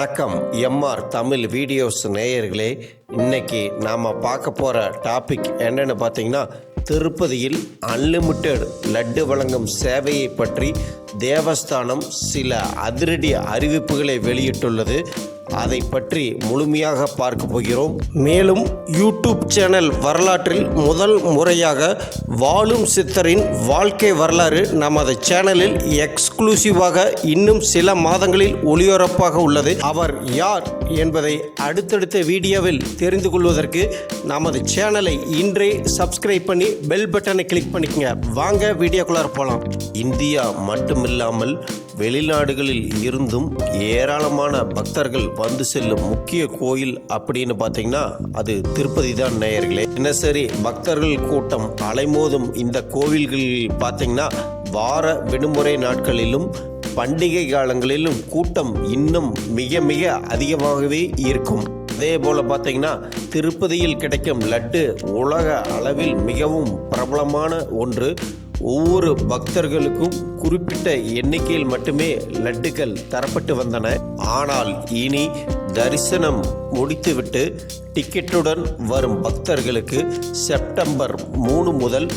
வணக்கம். MR Tamil videos நேயர்களே இன்னைக்கு நாம் பார்க்க போகிற டாபிக் என்னென்னு பார்த்தீங்கன்னா திருப்பதியில் அன்லிமிட்டெட் லட்டு வழங்கும் சேவையை பற்றி தேவஸ்தானம் சில அதிரடி அறிவிப்புகளை வெளியிட்டுள்ளது. அதை பற்றி முழுமையாக பார்க்க போகிறோம். மேலும் யூடியூப் சேனல் வரலாற்றில் முதல் முறையாக வாழும் சித்தரின் வாழ்க்கை வரலாறு நமது சேனலில் எக்ஸ்க்ளூசிவாக இன்னும் சில மாதங்களில் ஒளிபரப்பாக உள்ளது. அவர் யார் என்பதை அடுத்தடுத்த வீடியோவில் தெரிந்து கொள்வதற்கு நமது சேனலை இன்றே சப்ஸ்கிரைப் பண்ணி பெல் பட்டனை கிளிக் பண்ணிக்கங்க. வாங்க வீடியோக்குள்ளார போகலாம் இந்தியா மட்டுமில்லாமல் வெளிநாடுகளில் இருந்தும் ஏராளமான பக்தர்கள் வந்து செல்லும் முக்கிய கோயில் அப்படின்னு பார்த்தீங்கன்னா அது திருப்பதி தான் நேயர்களே. தினசரி பக்தர்கள் கூட்டம் அலைமோதும் இந்த கோவில்களில் பார்த்தீங்கன்னா வார விடுமுறை நாட்களிலும் பண்டிகை காலங்களிலும் கூட்டம் இன்னும் மிக மிக அதிகமாகவே இருக்கும். அதே போல் பார்த்தீங்கன்னா திருப்பதியில் கிடைக்கும் லட்டு உலக அளவில் மிகவும் பிரபலமான ஒன்று ஒவ்வொரு பக்தர்களுக்கும் குறிப்பிட்ட எண்ணிக்கையில் மட்டுமே லட்டுகள் தரப்பட்டு வந்தன. ஆனால் இனி தரிசனம் முடித்துவிட்டு டிக்கெட்டுடன் வரும் பக்தர்களுக்கு செப்டம்பர் மூணு முதல்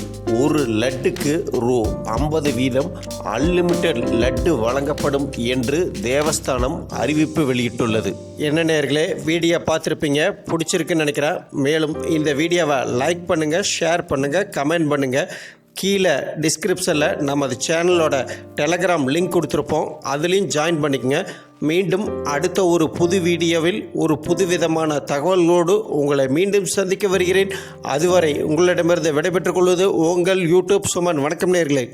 ஒரு லட்டுக்கு ரூ ஐம்பது வீதம் அன்லிமிட்டெட் லட்டு வழங்கப்படும் என்று தேவஸ்தானம் அறிவிப்பு வெளியிட்டுள்ளது. என்ன நேர்களே வீடியோ பார்த்துருப்பீங்க பிடிச்சிருக்குன்னு நினைக்கிறேன். மேலும் இந்த வீடியோவை லைக் பண்ணுங்கள் ஷேர் பண்ணுங்கள் கமெண்ட் பண்ணுங்கள் கீழே டிஸ்கிரிப்ஷனில் நமது சேனலோட டெலகிராம் லிங்க் கொடுத்துருப்போம். அதுலேயும் ஜாயின் பண்ணிக்கங்க. மீண்டும் அடுத்த ஒரு புது வீடியோவில் ஒரு புதுவிதமான தகவல்களோடு உங்களை மீண்டும் சந்திக்க வருகிறேன். அதுவரை உங்களிடமிருந்து விடைபெற்றுக் கொள்வது உங்கள் யூடியூப் சுமன். வணக்கம் நேர்களே.